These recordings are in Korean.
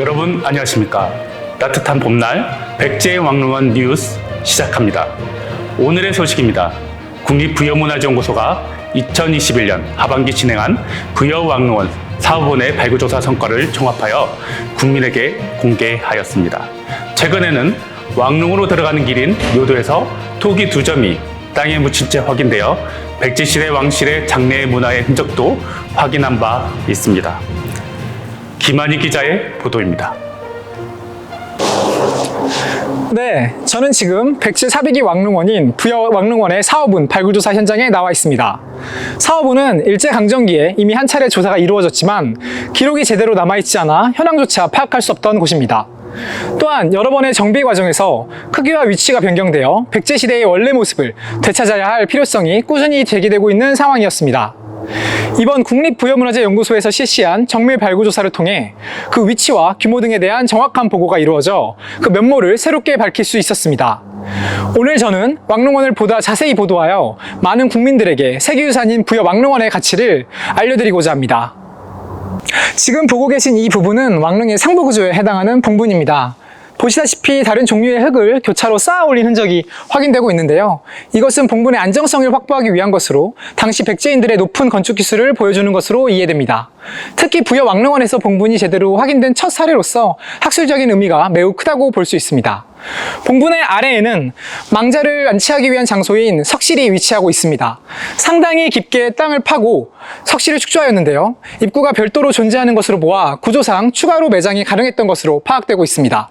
여러분 안녕하십니까? 따뜻한 봄날 백제 왕릉원 뉴스 시작합니다. 오늘의 소식입니다. 국립부여문화연구소가 2021년 하반기 진행한 부여왕릉원 사업원의 발굴조사 성과를 종합하여 국민에게 공개하였습니다. 최근에는 왕릉으로 들어가는 길인 묘도에서 토기 두 점이 땅에 묻힌 채 확인되어 백제시대 왕실의 장례 문화의 흔적도 확인한 바 있습니다. 김한희 기자의 보도입니다. 네, 저는 지금 백제 사비기 왕릉원인 부여 왕릉원의 사업은 발굴조사 현장에 나와 있습니다. 사업은은 일제강점기에 이미 한 차례 조사가 이루어졌지만 기록이 제대로 남아있지 않아 현황조차 파악할 수 없던 곳입니다. 또한 여러 번의 정비 과정에서 크기와 위치가 변경되어 백제시대의 원래 모습을 되찾아야 할 필요성이 꾸준히 제기되고 있는 상황이었습니다. 이번 국립부여문화재연구소에서 실시한 정밀 발굴 조사를 통해 그 위치와 규모 등에 대한 정확한 보고가 이루어져 그 면모를 새롭게 밝힐 수 있었습니다. 오늘 저는 왕릉원을 보다 자세히 보도하여 많은 국민들에게 세계유산인 부여 왕릉원의 가치를 알려드리고자 합니다. 지금 보고 계신 이 부분은 왕릉의 상부 구조에 해당하는 봉분입니다. 보시다시피 다른 종류의 흙을 교차로 쌓아 올린 흔적이 확인되고 있는데요. 이것은 봉분의 안정성을 확보하기 위한 것으로 당시 백제인들의 높은 건축 기술을 보여주는 것으로 이해됩니다. 특히 부여 왕릉원에서 봉분이 제대로 확인된 첫 사례로서 학술적인 의미가 매우 크다고 볼 수 있습니다. 봉분의 아래에는 망자를 안치하기 위한 장소인 석실이 위치하고 있습니다. 상당히 깊게 땅을 파고 석실을 축조하였는데요. 입구가 별도로 존재하는 것으로 보아 구조상 추가로 매장이 가능했던 것으로 파악되고 있습니다.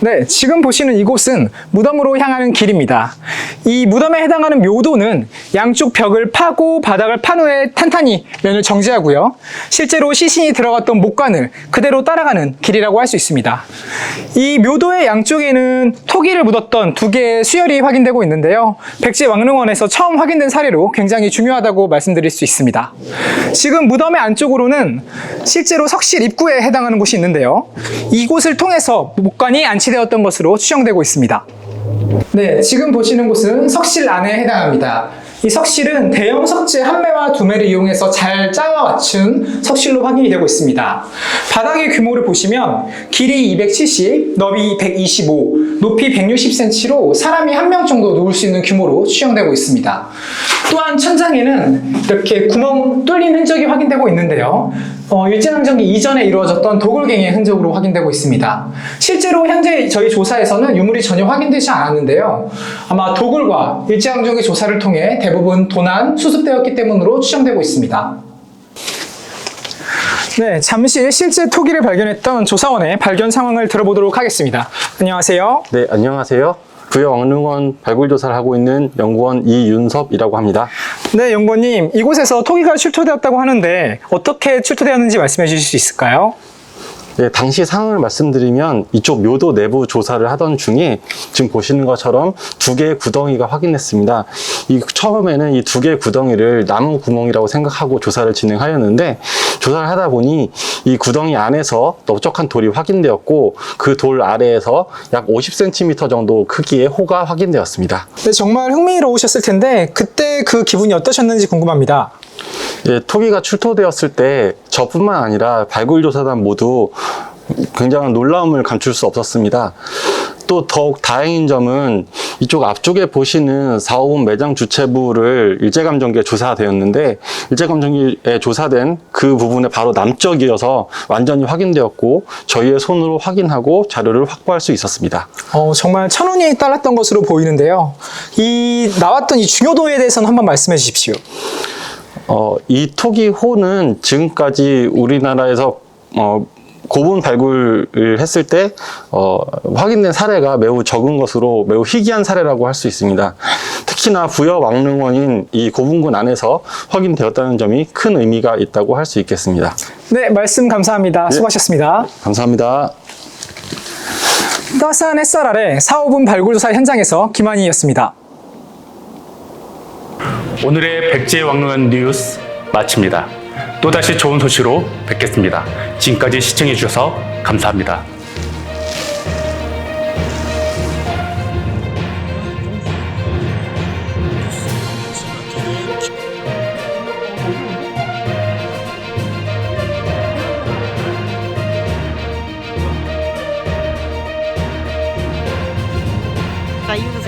네, 지금 보시는 이곳은 무덤으로 향하는 길입니다. 이 무덤에 해당하는 묘도는 양쪽 벽을 파고 바닥을 판 후에 탄탄히 면을 정지하고요. 실제로 시신이 들어갔던 목관을 그대로 따라가는 길이라고 할 수 있습니다. 이 묘도의 양쪽에는 토기를 묻었던 두 개의 수열이 확인되고 있는데요. 백제 왕릉원에서 처음 확인된 사례로 굉장히 중요하다고 말씀드릴 수 있습니다. 지금 무덤의 안쪽으로는 실제로 석실 입구에 해당하는 곳이 있는데요. 이곳을 통해서 목관이 안치 되었던 것으로 추정되고 있습니다. 네, 지금 보시는 곳은 석실 안에 해당합니다. 이 석실은 대형 석재 한 매와 두 매를 이용해서 잘 짜와 맞춘 석실로 확인이 되고 있습니다. 바닥의 규모를 보시면 길이 270, 너비 125, 높이 160cm로 사람이 한 명 정도 누울 수 있는 규모로 추정되고 있습니다. 또한 천장에는 이렇게 구멍 뚫린 흔적이 확인되고 있는데요. 어, 일제강점기 이전에 이루어졌던 도굴갱이의 흔적으로 확인되고 있습니다. 실제로 현재 저희 조사에서는 유물이 전혀 확인되지 않았는데요. 아마 도굴과 일제강점기 조사를 통해 대부분 도난, 수습되었기 때문으로 추정되고 있습니다. 네, 잠시 실제 토기를 발견했던 조사원의 발견 상황을 들어보도록 하겠습니다. 안녕하세요. 네, 안녕하세요. 부여 왕릉원 발굴 조사를 하고 있는 연구원 이윤섭이라고 합니다. 네, 연구원님, 이곳에서 토기가 출토되었다고 하는데 어떻게 출토되었는지 말씀해 주실 수 있을까요? 네, 당시 상황을 말씀드리면 이쪽 묘도 내부 조사를 하던 중에 지금 보시는 것처럼 두 개의 구덩이가 확인됐습니다. 이 처음에는 이 두 개의 구덩이를 나무 구멍이라고 생각하고 조사를 진행하였는데 조사를 하다 보니 이 구덩이 안에서 넓적한 돌이 확인되었고 그 돌 아래에서 약 50cm 정도 크기의 호가 확인되었습니다. 네, 정말 흥미로우셨을 텐데 그때 그 기분이 어떠셨는지 궁금합니다. 예, 토기가 출토되었을 때 저뿐만 아니라 발굴조사단 모두 굉장한 놀라움을 감출 수 없었습니다. 또 더욱 다행인 점은 이쪽 앞쪽에 보시는 4호분 매장 주체부를 일제감정기에 조사되었는데 일제감정기에 조사된 그 부분의 바로 남쪽이어서 완전히 확인되었고 저희의 손으로 확인하고 자료를 확보할 수 있었습니다. 어, 정말 천운이 따랐던 것으로 보이는데요. 이 나왔던 이 중요도에 대해서는 한번 말씀해 주십시오. 어, 이 토기호는 지금까지 우리나라에서 어, 고분 발굴을 했을 때 어, 확인된 사례가 매우 적은 것으로 매우 희귀한 사례라고 할 수 있습니다. 특히나 부여 왕릉원인 이 고분군 안에서 확인되었다는 점이 큰 의미가 있다고 할 수 있겠습니다. 네, 말씀 감사합니다. 수고하셨습니다. 감사합니다. 따스한 햇살 아래 사업은 발굴조사 현장에서 김한희였습니다. 오늘의 백제 왕릉원 뉴스 마칩니다. 또다시 좋은 소식으로 뵙겠습니다. 지금까지 시청해주셔서 감사합니다. 자, 이분은